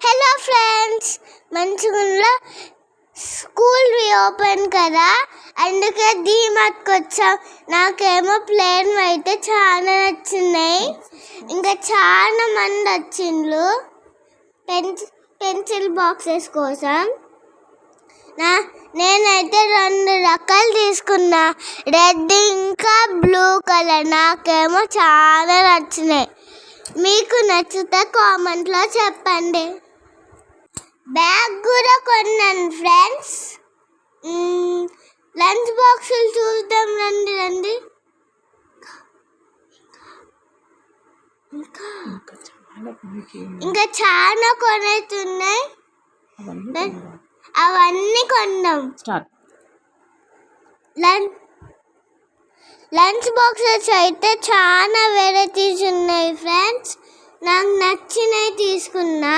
Hello friends మంచిగా school reopen కదా? అందుకే డీమార్ట్కి వచ్చాం నాకేమో ప్లేన్ అయితే చాలా నచ్చినాయి ఇంకా చాలా మంది వచ్చిండ్రు పెన్స్ పెన్సిల్ బాక్సెస్ కోసం. నా నేనైతే రెండు రకాలు తీసుకున్నా. రెడ్ ఇంకా బ్లూ కలర్. నాకేమో చాలా నచ్చినాయి. మీకు నచ్చితే కామెంట్లో చెప్పండి. బ్యాగ్ కూడా కొన్నాను ఫ్రెండ్స్ లంచ్ బాక్సులు చూద్దాం రండి రండి. ఇంకా చాలా కొనేస్తున్నాయి అవన్నీ కొన్నాం. లంచ్ లంచ్ బాక్సెస్ అయితే చాలా వెరైటీస్ ఉన్నాయి ఫ్రెండ్స్ నాకు నచ్చినవి తీసుకున్నా.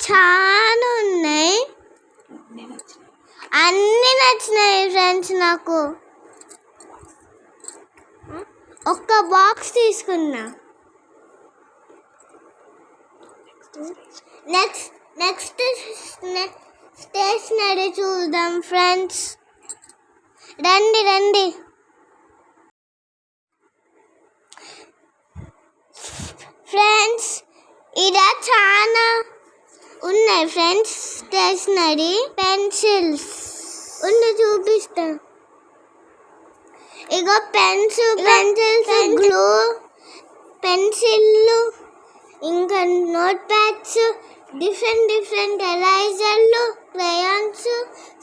చాలా ఉన్నాయి అన్నీ నచ్చినాయి నచ్చినాయి ఫ్రెండ్స్ నాకు. ఒక్క బాక్స్ తీసుకున్నా. నెక్స్ట్ నెక్స్ట్ స్టేషనరీ చూద్దాం ఫ్రెండ్స్ రండి రండి ఫ్రెండ్స్ ఇలా చాలా ఉన్నాయి ఫ్రెండ్స్ స్టేషనరీ పెన్సిల్స్. ఉన్న చూపిస్తా. ఇగో పెన్స్ పెన్సిల్స్ గ్లూ పెన్సిళ్ళు ఇంకా నోట్ ప్యాడ్స్ డిఫరెంట్ డిఫరెంట్ ఎరైజర్లు క్రయాన్స్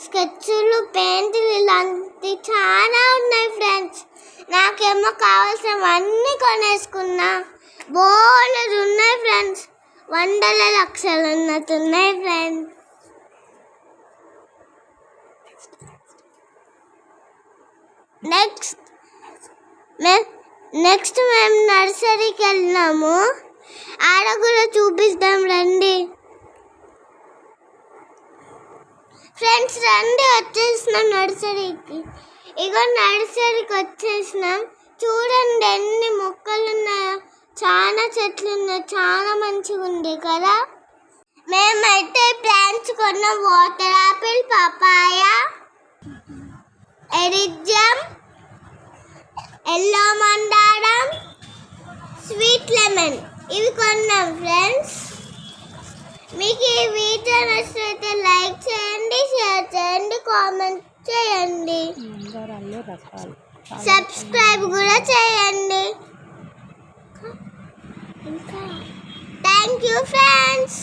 స్కెచ్లు పెయింట్లు ఇలాంటి చాలా ఉన్నాయి ఫ్రెండ్స్. నాకేమో కావాల్సినవన్నీ కొనేసుకున్నా. బోలెడు ఉన్నాయి ఫ్రెండ్స్. వందల లక్షలు ఉన్నట్టున్నాయి ఫ్రెండ్స్ నెక్స్ట్ నెక్స్ట్ మేము నర్సరీకి వెళ్ళినాము. ఆడ కూడా చూపిస్తాం రండి. ఫ్రెండ్స్ రండి వచ్చేసినాం నర్సరీకి. ఇగో నర్సరీకి వచ్చేసినాం. చూడండి ఎన్ని మొక్కలు ఉన్నాయో చాలా చెట్లు ఉన్నాయి చాలా మంచిగా ఉంది కదా? మేమైతే ప్లాంట్స్ కొన్న వాటర్ ఆపిల్ పపాయ ఎరిజం ఎల్లో మందారం స్వీట్ లెమన్ ఇవి కొన్నాం ఫ్రెండ్స్ మీకు ఈ వీడియో నచ్చితే లైక్ చేయండి షేర్ చేయండి కామెంట్ చేయండి. సబ్స్క్రైబ్ కూడా చేయండి. Thank you friends